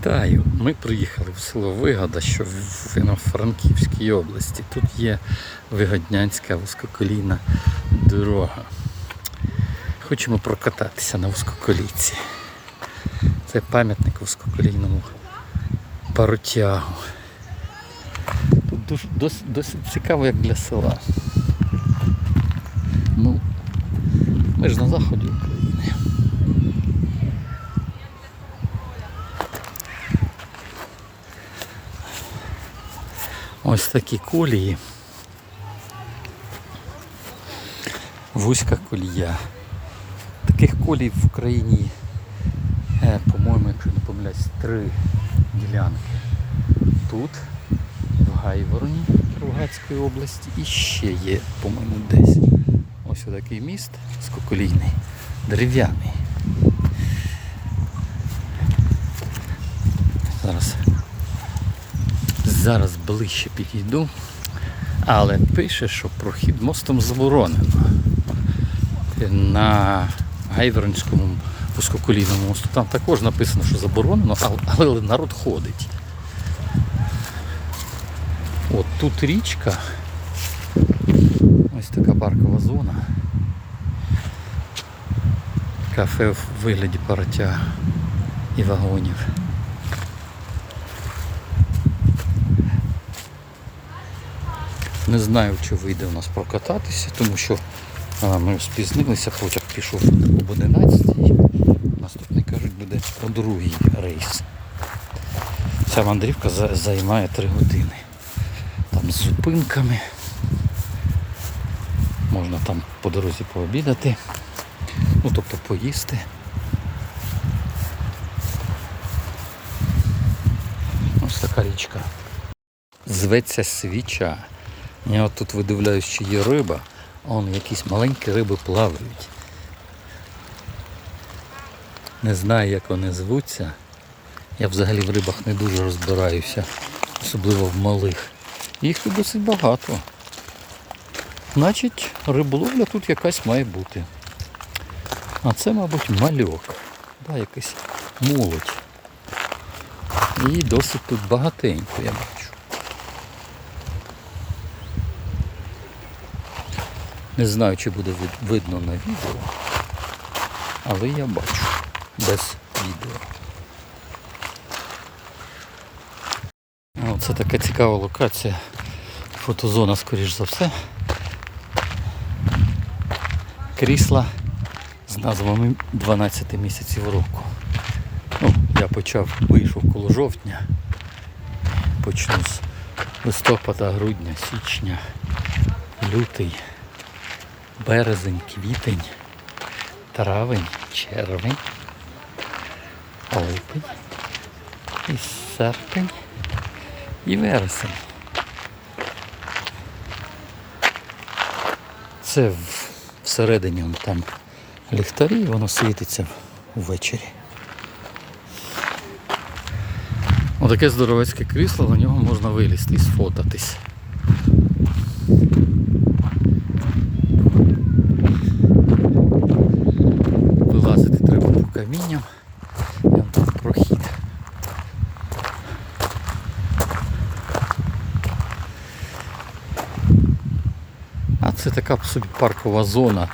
Вітаю! Ми приїхали в село Вигода, що в Івано-Франківській області. Тут є Вигоднянська вузькоколійна дорога. Хочемо прокататися на вузькоколійці. Це пам'ятник вузькоколійному паротягу. Тут дуже, досить цікаво, як для села. Ну, ми ж на заході Ось такі колії. Вузька колія. Таких колій в Україні, е, по-моєму, якщо не помиляюсь, три ділянки. Тут, в Гайвороні Кіровоградської області, і ще є, по-моєму, десь. Ось такий міст скоколійний, дерев'яний. Зараз Зараз ближче підійду, але пише, що прохід мостом заборонено. На Гайвернському вузькоколійному мосту там також написано, що заборонено, але, народ ходить. От тут річка. Ось така паркова зона. Кафе в вигляді паротяга і вагонів. Не знаю, чи вийде у нас прокататися, тому що а, ми спізнилися, потяг пішов об 11 Наступний кажуть, буде о другий рейс. Ця мандрівка займає 3 години. Там з зупинками. Можна там по дорозі пообідати. Ну тобто поїсти. Ось така річка. Зветься свіча. Я от тут видивляюсь, чи є риба, он якісь маленькі риби плавають. Не знаю, як вони звуться. Я взагалі в рибах не дуже розбираюся, особливо в малих. Їх тут досить багато. Значить, риболовля тут якась має бути. А це, мабуть, мальок. Да, якийсь молодь. І досить тут багатенько, я бачу. Не знаю, чи буде вид- видно на відео, але я бачу без відео. А Оце така цікава локація. Фотозона, скоріш за все. Крісла з назвами 12 місяців року. Ну, я почав, вийшов коло жовтня. Почну з листопада, грудня, січня, лютий березень, квітень, травень, червень, липень, і серпень і вересень. Це всередині там ліхтарі, воно світиться ввечері. Отаке здоровецьке крісло, на нього можна вилізти і сфотатись. Камінням. Там прохід. А це така по собі паркова зона.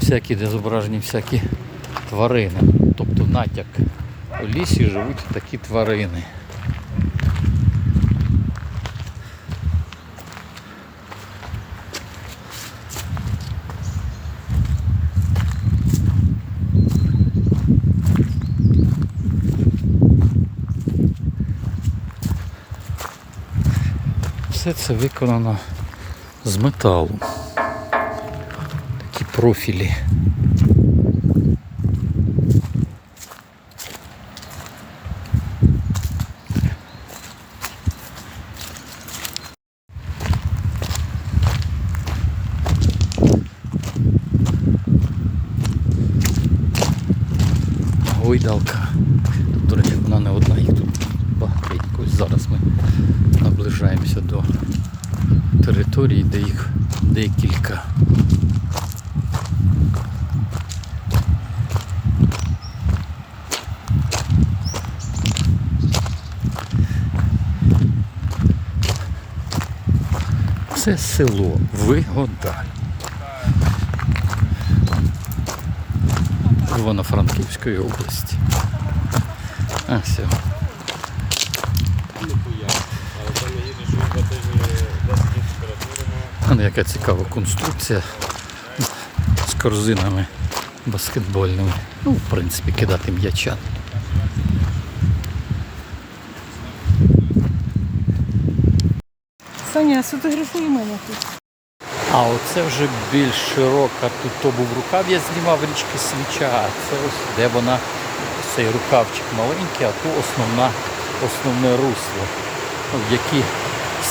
Всякі, де зображені всякі тварини. Тобто натяк. У лісі живуть такі тварини. Все це виконано з металу. Такі профілі. Гойдалка. Тут, до речі, вона не одна, зараз ми наближаємося до території, де їх декілька. Це село Вигода. Воно Франківської області. А все. Ну, яка цікава конструкція з корзинами баскетбольними. Ну, в принципі, кидати м'яча. Саня, сфотографуй мене тут. А оце вже більш широка. Тут то був рукав, я знімав річки Свіча, а це ось де вона, цей рукавчик маленький, а то основна, основне русло. В які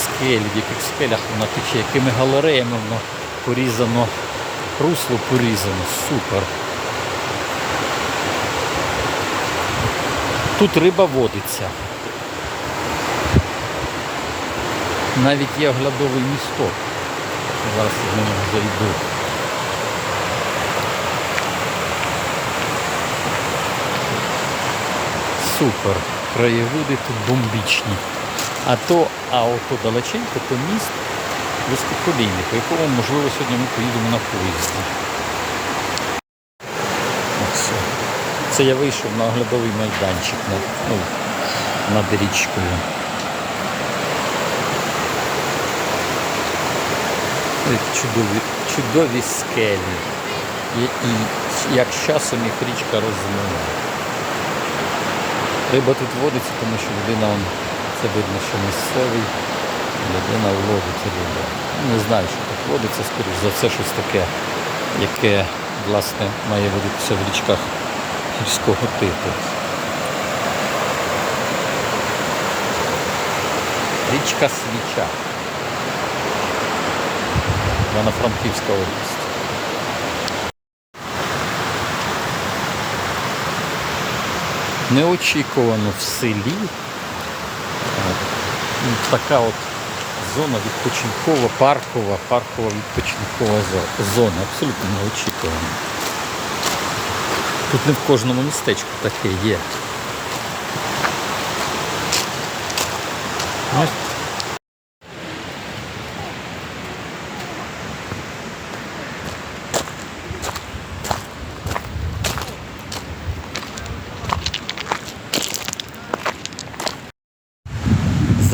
скелі, в яких скелях вона тече, якими галереями воно порізано, русло порізано. Супер. Тут риба водиться. Навіть є оглядовий місток. Зараз я нього зайду. Супер. Краєвиди тут бомбічні. А то, а ото далеченько, то міст висококолійний, по якому, можливо, сьогодні ми поїдемо на поїзді. Оце. Це я вийшов на оглядовий майданчик над, ну, над річкою. Чудові, чудові скелі. І, і як часом їх річка розмиває. Риба тут водиться, тому що людина, це видно, що місцевий, людина ловить рибу. Не знаю, що тут водиться, скоріш за все щось таке, яке власне має водитися в річках гірського типу. Річка Свіча. Івано-Франківська область. Неочікувано в селі така от зона відпочинкова, паркова, паркова відпочинкова зо- зона. Абсолютно неочікувано. Тут не в кожному містечку таке є.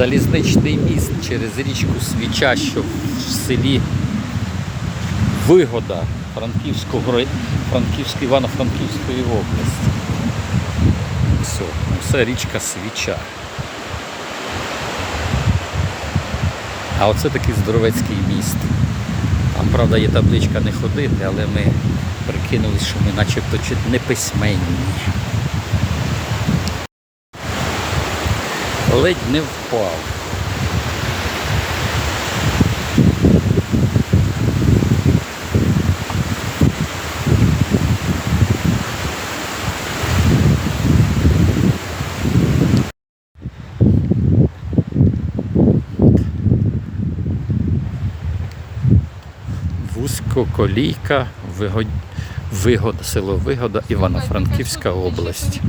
Залізничний міст через річку Свіча, що в селі Вигода Франківської, Івано-Франківської області. Все, це річка Свіча. А оце такий здоровецький міст. Там, правда, є табличка не ходити, але ми прикинули, що ми начебто не письменні. Ледь не впав. Вузькоколійка, Вигод... Вигода, село Вигода, Івано-Франківська область.